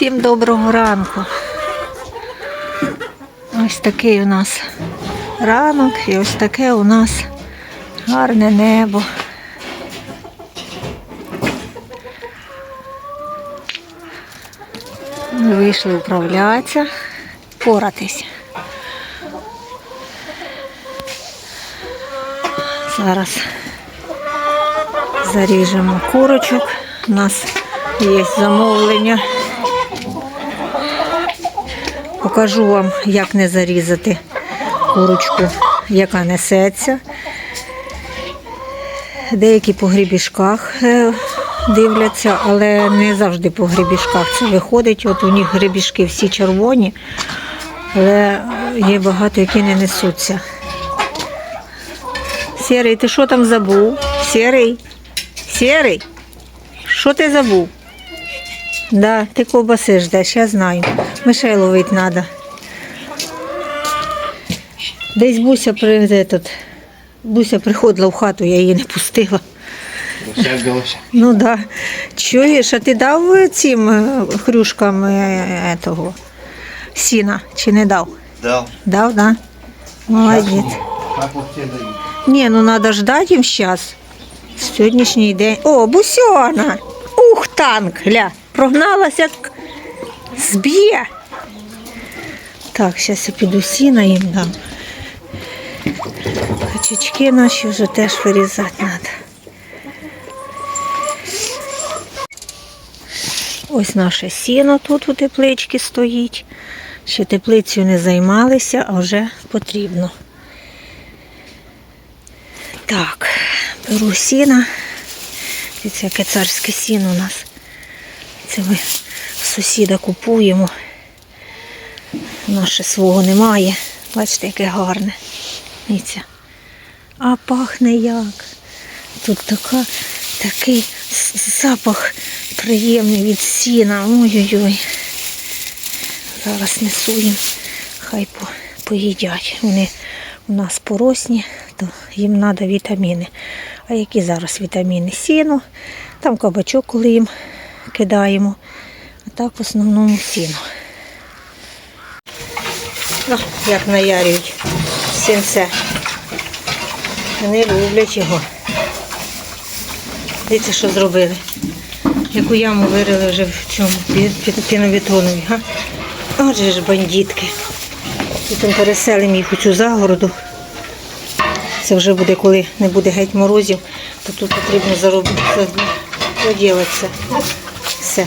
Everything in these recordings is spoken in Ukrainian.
Всім доброго ранку. Ось такий у нас ранок і ось таке у нас гарне небо. Ми вийшли управлятися, поратись. Зараз заріжемо курочок. У нас є замовлення. Покажу вам, як не зарізати курочку, яка несеться. Деякі по грібішках е, дивляться, але не завжди по грібішках це виходить. От у них грібішки всі червоні, але є багато, які не несуться. Сірий, ти що там забув? Сірий? Сірий? Що ти забув? Да, ти ковбаси ждеш, я знаю. Мишей ловити треба. Десь Буся при этот, Буся приходила в хату, я її не пустила. Ну да. Чуєш, а ти дав цим е, хрюшкам е, того сіна чи не дав? Дав. Дав, да? Молодець. Ні, ну треба ждати їм зараз. Сьогоднішній день. О, бусьона! Ух, танк! Гля, прогналася, зб'є. Так, зараз я піду сіна їм дам. Качечки наші вже теж вирізати треба. Ось наше сіно тут у тепличці стоїть. Ще теплицю не займалися, а вже потрібно. Так, беру сіна. Дивіться, яке царське сіно у нас. Це ми в сусіда купуємо. Наше свого немає. Бачите, яке гарне. Дивіться. А пахне як. Тут така, такий запах приємний від сіна. Ой-ой-ой. Зараз несу їм, хай по, поїдять. Вони у нас поросні, то їм треба вітаміни. А які зараз вітаміни? Сіно, там кабачок, коли їм кидаємо. А так в основному сіно. Ну, як наярюють сінце. Вони люблять його. Дивіться, що зробили. Яку яму вирили вже в цьому пі- пі- піновітонові? Отже ж бандитки. Потім переселимо їх у цю загороду. Це вже буде, коли не буде геть морозів, то тут потрібно заробити, заділатися. Все.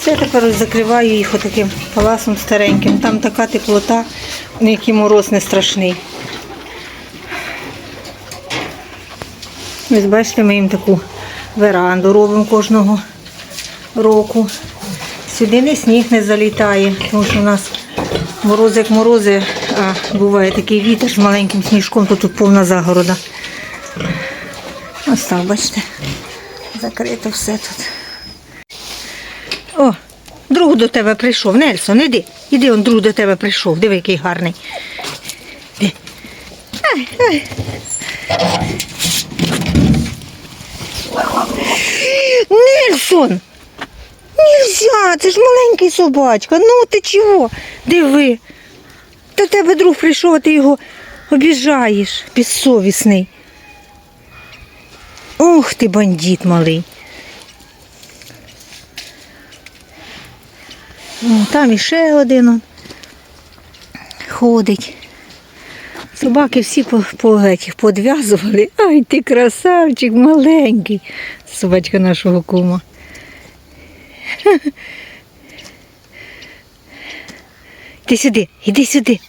Все тепер закриваю їх отаким паласом стареньким. Там така теплота, який мороз не страшний. Ось бачите, ми їм таку веранду робимо кожного року. Сюди не сніг не залітає, тому що у нас мороз як морози, а буває такий вітер з маленьким сніжком, то тут повна загорода. Ось так, бачите, закрито все тут. Друг до тебе прийшов. Нельсон, іди. Іди, он друг до тебе прийшов. Диви, який гарний. Ай. Нельсон! Нельзя, це ж маленький собачка. Ну ти чого? Диви. До тебе друг прийшов, а ти його обіжаєш, безсовісний. Ох ти бандит малий. О, там іще один ходить. Собаки всі по, по подв'язували. Ай, ти красавчик маленький. Собачка нашого кума. Іди сюди, іди сюди.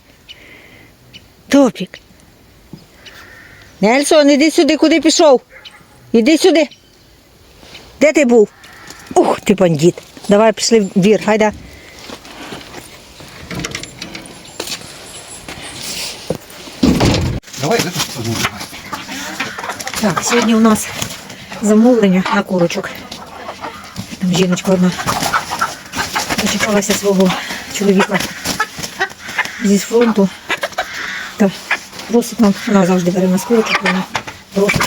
Топік. Нельсон, іди сюди, куди пішов? Іди сюди. Де ти був? Ух, ти бандит. Давай пішли в двір, гайда. Давай, что Так, сьогодні у нас замовлення на курочок. Там жіночка одна дочекалася свого чоловіка зі фронту. Та просить нам, вона завжди бере нас курочок, вона просить,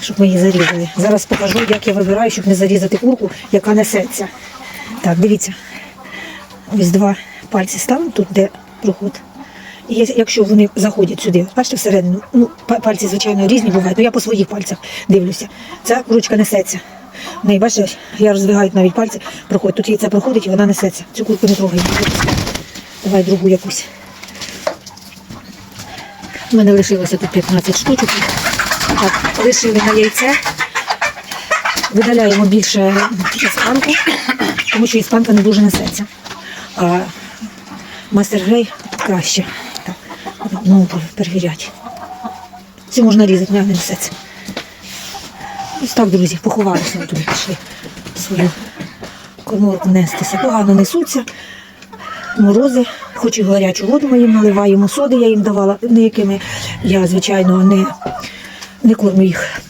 щоб ми її зарізали. Зараз покажу, як я вибираю, щоб не зарізати курку, яка несеться. Так, дивіться. Ось два пальці ставимо тут, де проход. Якщо вони заходять сюди, бачите, всередину, ну, пальці, звичайно, різні бувають, але я по своїх пальцях дивлюся. Ця ручка несеться. В неї, бачите, я роздвигаю навіть пальці, проходить. Тут яйця проходить і вона несеться. Цю курку не трогай. Давай другу якусь. У мене лишилося тут 15 штучок. Так, лишили на яйце. Видаляємо більше іспанку, тому що іспанка не дуже несеться. А мастер грей краще. Ну, перевіряти. Цю можна різати, не несеться. Ось так, друзі, поховалися ми тут пішли свою коморку нестися. Погано несуться. Морози, хоч і гарячу воду ми їм наливаємо, соди я їм давала, ніякими я, звичайно, не, не кормлю їх.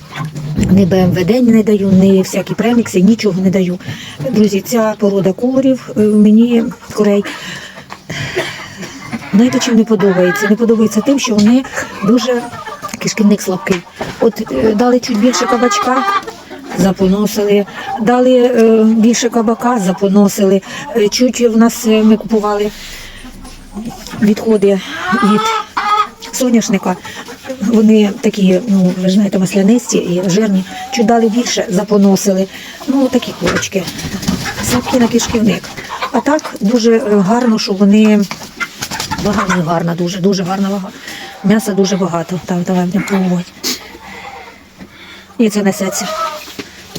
Ні БМВД не даю, ні всякі премікси, нічого не даю. Друзі, ця порода курів е, мені корей. Знаєте, чим не подобається? Не подобається тим, що вони дуже кишківник слабкий. От е, дали чуть більше кабачка, запоносили, дали е, більше кабака, запоносили. Е, чуть в нас е, ми купували відходи від соняшника. Вони такі, ну ви знаєте, маслянисті і жирні. Чуть дали більше, запоносили. Ну, такі курочки. Слабкі на кишківник. А так дуже е, гарно, що вони вага в них гарна, дуже, дуже гарна вага. М'яса дуже багато. Так, давай будемо пробувати. І це несеться.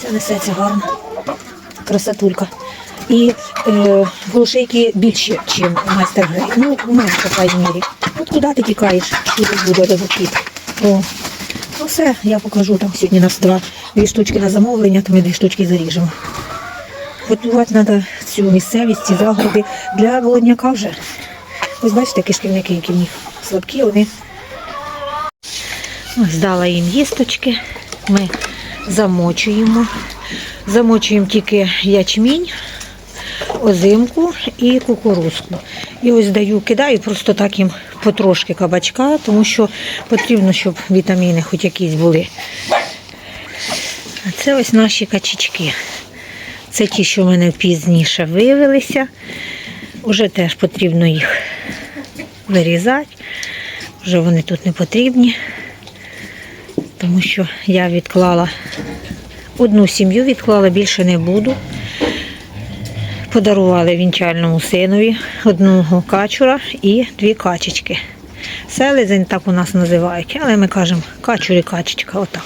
Це несеться гарно. Красотулька. І е, глушейки більші, ніж майстер грей. Ну, менше, по крайній мірі. От куди ти тікаєш? Куди буде ревокіт? О. Ну все, я покажу там сьогодні нас два дві штучки на замовлення, то ми дві штучки заріжемо. Готувати треба цю місцевість, ці загороди для володняка вже. Ось бачите, кишківники, які в них слабкі, вони. Ось дала їм їсточки. Ми замочуємо. Замочуємо тільки ячмінь, озимку і кукурузку. І ось даю, кидаю просто так їм потрошки кабачка, тому що потрібно, щоб вітаміни хоч якісь були. А це ось наші качечки. Це ті, що в мене пізніше виявилися. Уже теж потрібно їх вирізати. Вже вони тут не потрібні, тому що я відклала одну сім'ю, відклала більше не буду. Подарували вінчальному синові одного качура і дві качечки. Селезень так у нас називають, але ми кажемо качур і качечка, отак.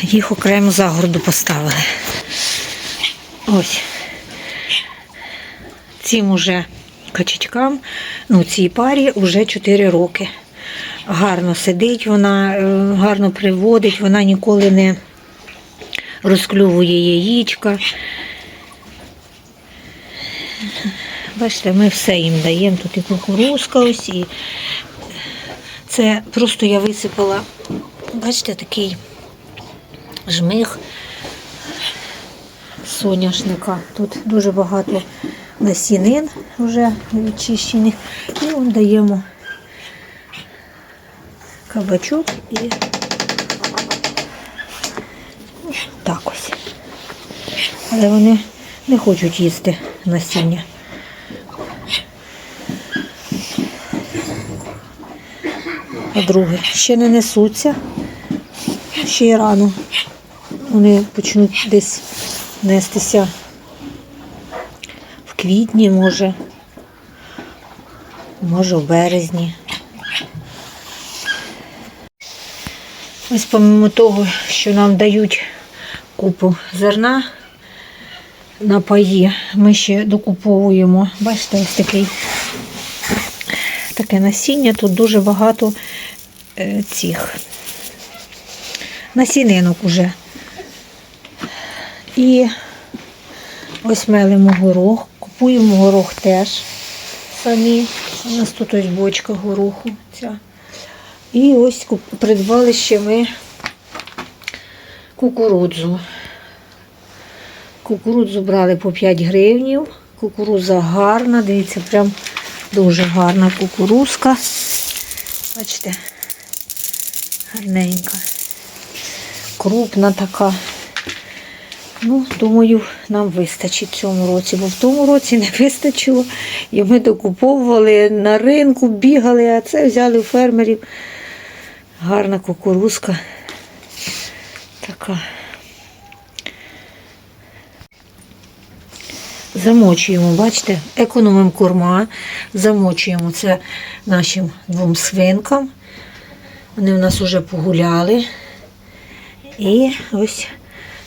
Їх окремо загороду поставили. Ось. Цим уже качечкам, ну цій парі вже 4 роки. Гарно сидить, вона е, гарно приводить, вона ніколи не розклювує яєчка. Бачите, ми все їм даємо. Тут і кукурузка ось, і це просто я висипала, бачите, такий жмих соняшника. Тут дуже багато насінин вже відчищених. І даємо кабачок і так ось. Але вони не хочуть їсти насіння. А друге, ще не несуться, ще й рано. Вони почнуть десь нестися квітні, може, може в березні. Ось помимо того, що нам дають купу зерна на паї, ми ще докуповуємо, бачите, ось такий таке насіння, тут дуже багато е, цих насінинок уже. І ось мелимо горох, купуємо горох теж самі. У нас тут ось бочка гороху. ця. І ось придбали ще ми кукурудзу. Кукурудзу брали по 5 гривнів. Кукурудза гарна, дивіться, прям дуже гарна кукурузка. Бачите, гарненька. Крупна така. Ну, думаю, нам вистачить в цьому році, бо в тому році не вистачило. І ми докуповували на ринку, бігали, а це взяли у фермерів. Гарна кукурузка. Така. Замочуємо, бачите, економимо корма, замочуємо це нашим двом свинкам. Вони в нас вже погуляли. І ось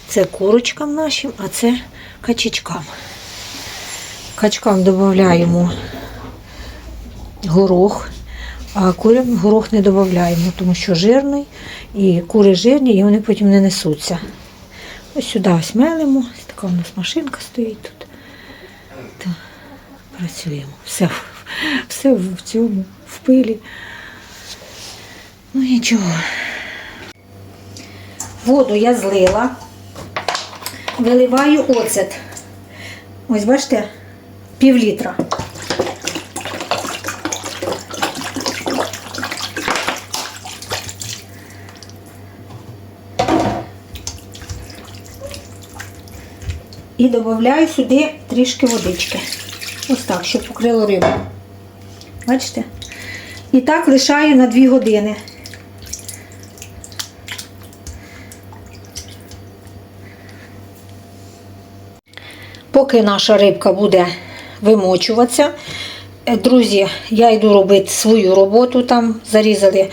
це курочкам нашим, а це качечкам. Качкам додаємо горох, а курям горох не додаємо, тому що жирний, і кури жирні, і вони потім не несуться. Ось сюди ось мелимо. Така у нас машинка стоїть тут. Та працюємо. Все, все в цьому, в пилі. Ну нічого. Воду я злила, виливаю оцет. Ось бачите, пів літра. І додаю сюди трішки водички. Ось так, щоб покрило рибу. Бачите? І так лишаю на 2 години. Поки наша рибка буде вимочуватися, е, друзі, я йду робити свою роботу. Там зарізали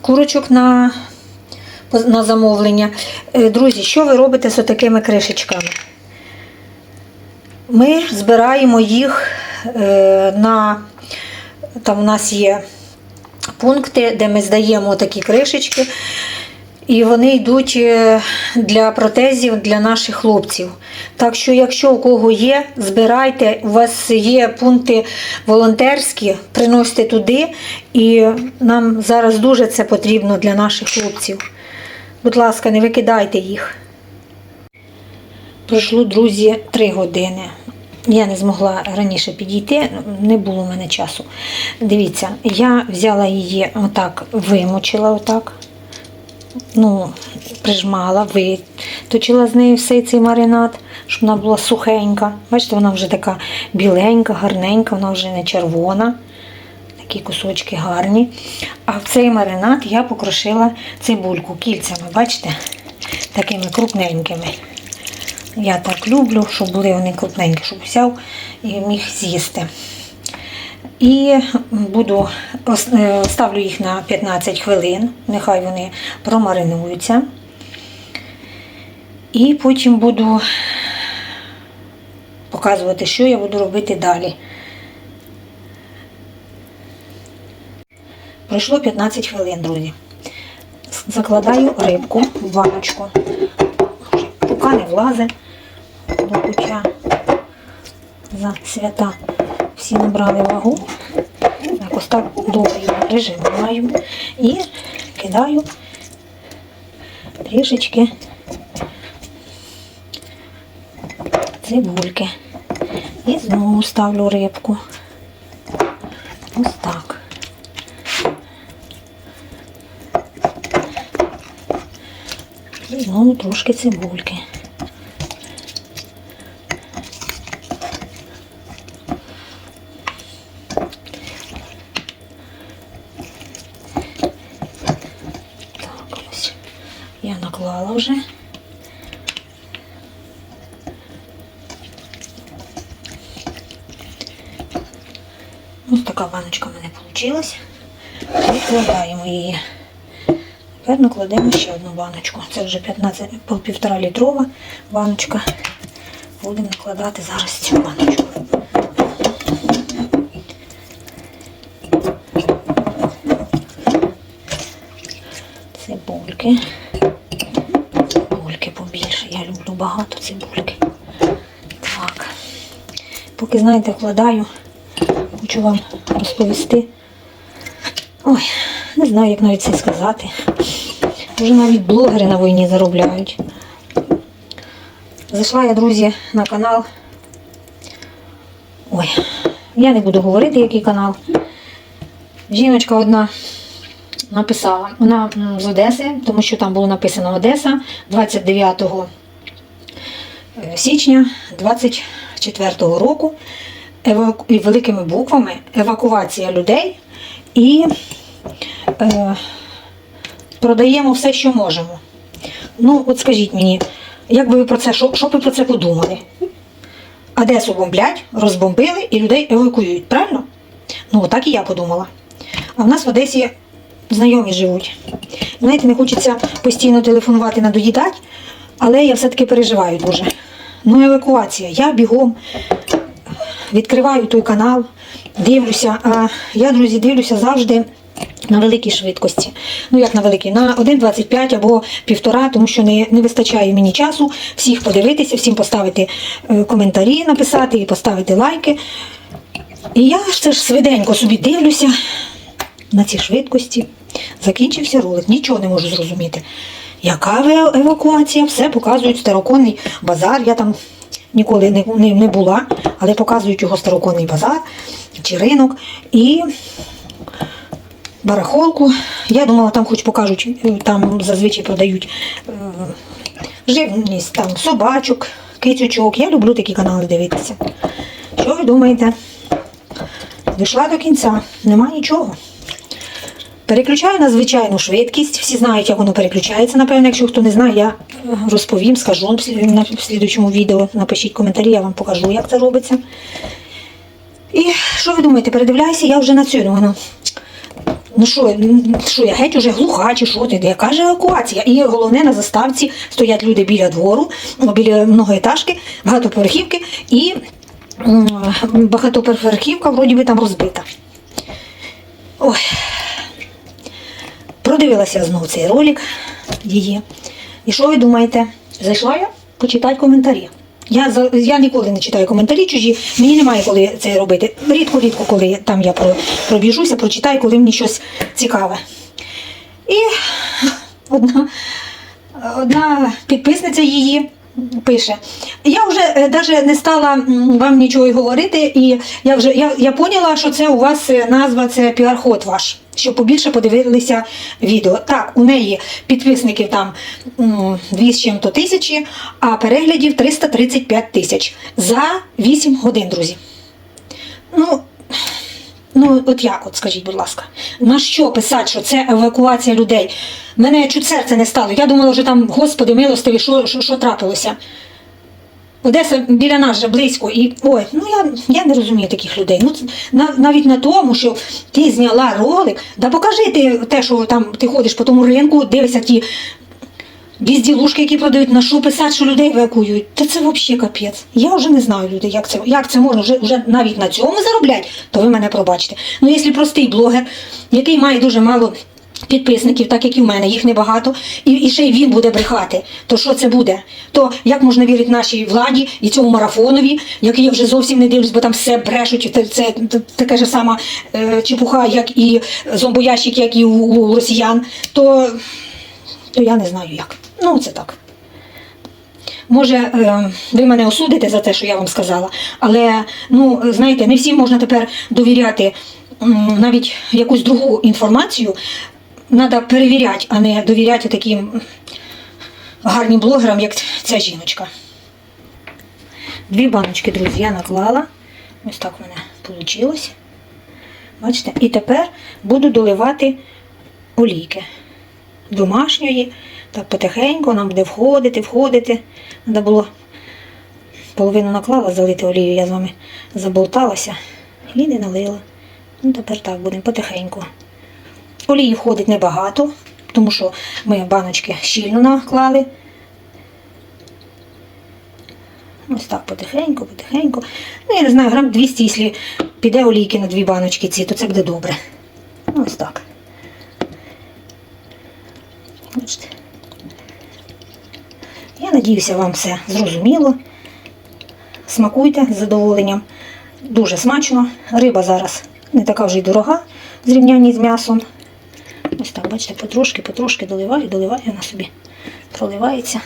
курочок на, на замовлення. Е, Друзі, що ви робите з такими кришечками? Ми збираємо їх е, на там у нас є пункти, де ми здаємо такі кришечки. І вони йдуть е, для протезів для наших хлопців. Так що, якщо у кого є, збирайте, у вас є пункти волонтерські, приносите туди, і нам зараз дуже це потрібно для наших хлопців. Будь ласка, не викидайте їх. Пройшло, друзі, три години. Я не змогла раніше підійти, не було в мене часу. Дивіться, я взяла її отак, вимочила отак ну, прижмала, виточила з неї все цей маринад, щоб вона була сухенька. Бачите, вона вже така біленька, гарненька, вона вже не червона. Такі кусочки гарні. А в цей маринад я покрошила цибульку кільцями, бачите? Такими крупненькими. Я так люблю, щоб були вони крупненькі, щоб взяв і міг з'їсти. І буду е, ставлю їх на 15 хвилин, нехай вони промаринуються. І потім буду показувати, що я буду робити далі. Пройшло 15 хвилин, друзі. Закладаю рибку в баночку. Поки не влазить до куча за свята. Всі набрали вагу. Так, ось так його прижимаю і кидаю трішечки цибульки. І знову ставлю рибку. Ось так. І знову трошки цибульки. Так, ось. Я вже. Ось така баночка в мене вийшла. Викладаємо її. Тепер накладемо ще одну баночку. Це вже 15, пол- півтора літрова баночка. Будемо накладати зараз цю баночку. Цибульки багато цибульки. Так. Поки, знаєте, вкладаю, хочу вам розповісти. Ой, не знаю, як навіть це сказати. Вже навіть блогери на війні заробляють. Зайшла я, друзі, на канал. Ой, я не буду говорити, який канал. Жіночка одна написала. Вона з Одеси, тому що там було написано Одеса 29 е, січня 24-го року великими буквами евакуація людей і е, продаємо все, що можемо. Ну, от скажіть мені, як би ви про це, що, що ви про це подумали? Одесу бомблять, розбомбили і людей евакуюють, правильно? Ну, так і я подумала. А в нас в Одесі знайомі живуть. Знаєте, не хочеться постійно телефонувати надоїдати, але я все-таки переживаю дуже. Ну, евакуація. Я бігом відкриваю той канал, дивлюся. А я, друзі, дивлюся завжди на великій швидкості. Ну, як на великій, на 1,25 або півтора, тому що не, не вистачає мені часу всіх подивитися, всім поставити е, коментарі, написати і поставити лайки. І я це ж швиденько собі дивлюся на цій швидкості. Закінчився ролик, нічого не можу зрозуміти. Яка евакуація? Все показують староконний базар. Я там ніколи не, не, не була, але показують його староконний базар чи ринок. І барахолку. Я думала, там хоч покажуть, там зазвичай продають е, живність, там собачок, кицючок. Я люблю такі канали дивитися. Що ви думаєте? Дійшла до кінця, нема нічого. Переключаю на звичайну швидкість. Всі знають, як воно переключається. Напевно, якщо хто не знає, я е, розповім, скажу в слід- на- слідуючому відео. Напишіть коментарі, я вам покажу, як це робиться. І що ви думаєте, передивляюся, я вже на цьому. Ну, ну що, що я геть уже глуха, чи що ти? Яка ж евакуація? І головне на заставці стоять люди біля двору, ну, біля многоетажки, багатоповерхівки, і багатоповерхівка вроді би там розбита. Ой. Продивилася знову цей ролик її. І що ви думаєте? Зайшла я почитати коментарі. Я, я ніколи не читаю коментарі чужі, мені немає коли це робити. Рідко-рідко, коли там я пробіжуся, прочитаю, коли мені щось цікаве. І одна, одна підписниця її пише. Я вже навіть не стала вам нічого говорити, і я вже я, я поняла, що це у вас е, назва це піар-ход ваш, щоб побільше подивилися відео. Так, у неї підписників там м, 2 з чим-то тисячі, а переглядів 335 тисяч за 8 годин, друзі. Ну, Ну, от як, от скажіть, будь ласка, на що писати, що це евакуація людей? Мене чуть серце не стало. Я думала, що там, господи, милостиві, що, що, що трапилося? Одеса біля нас же близько, і ой, ну я, я не розумію таких людей. Ну, на- навіть на тому, що ти зняла ролик, да покажи ти те, що там ти ходиш по тому ринку, дивишся ті Візділушки, які продають, на що писати, що людей евакуюють. Та це взагалі капець. Я вже не знаю люди, як це, як це можна вже, вже навіть на цьому заробляти, то ви мене пробачите. Ну, якщо простий блогер, який має дуже мало підписників, так як і в мене, їх небагато, і, і ще й він буде брехати, то що це буде? То як можна вірити нашій владі і цьому марафонові, який я вже зовсім не дивлюсь, бо там все брешуть, це, це, така ж сама е, чепуха, як і зомбоящик, як і у, у росіян, то то я не знаю як. Ну, це так. Може, е, ви мене осудите за те, що я вам сказала, але ну, знаєте, не всім можна тепер довіряти навіть якусь другу інформацію. Треба перевіряти, а не довіряти таким гарним блогерам, як ця жіночка. Дві баночки, друзі, я наклала. Ось так в мене вийшло. Бачите? І тепер буду доливати олійки домашньої, так потихеньку нам буде входити, входити. Треба було половину наклала залити олію, я з вами заболталася і не налила. Ну, тепер так будемо потихеньку. Олії входить небагато, тому що ми баночки щільно наклали. Ось так потихеньку, потихеньку. Ну, я не знаю, грам 200, якщо піде олійки на дві баночки ці, то це буде добре. Ось так. Бачите. Я надіюся, вам все зрозуміло. Смакуйте з задоволенням. Дуже смачно. Риба зараз не така вже й дорога в зрівнянні з м'ясом. Ось так, бачите, потрошки, потрошки доливаю, доливаю, вона собі проливається.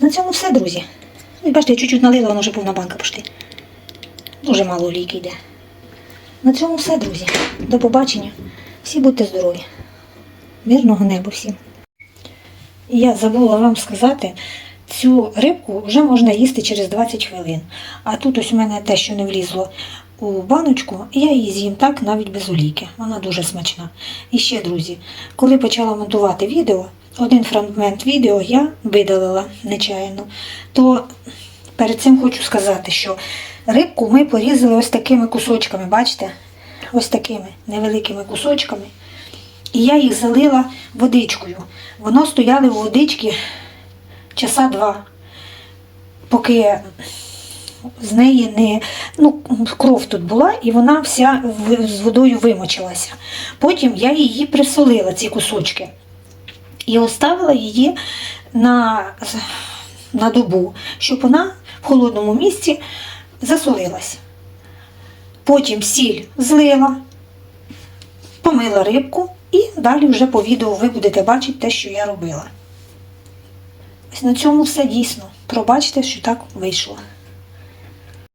На цьому все, друзі. І бачите, я чуть-чуть налила, воно вже повна банка пошти. Дуже мало олійки йде. На цьому все, друзі. До побачення. Всі будьте здорові. Мирного неба всім. Я забула вам сказати, цю рибку вже можна їсти через 20 хвилин. А тут ось у мене те, що не влізло у баночку, і я її з'їм так навіть без олійки. Вона дуже смачна. І ще, друзі, коли почала монтувати відео, один фрагмент відео я видалила нечаянно, то перед цим хочу сказати, що рибку ми порізали ось такими кусочками, бачите? Ось такими невеликими кусочками. І я їх залила водичкою. Воно стояли у водички часа два, поки з неї не ну, кров тут була, і вона вся з водою вимочилася. Потім я її присолила, ці кусочки, і оставила її на, на добу, щоб вона в холодному місці засолилась. Потім сіль злила, помила рибку і далі вже по відео ви будете бачити те, що я робила. Ось на цьому все дійсно. Пробачте, що так вийшло.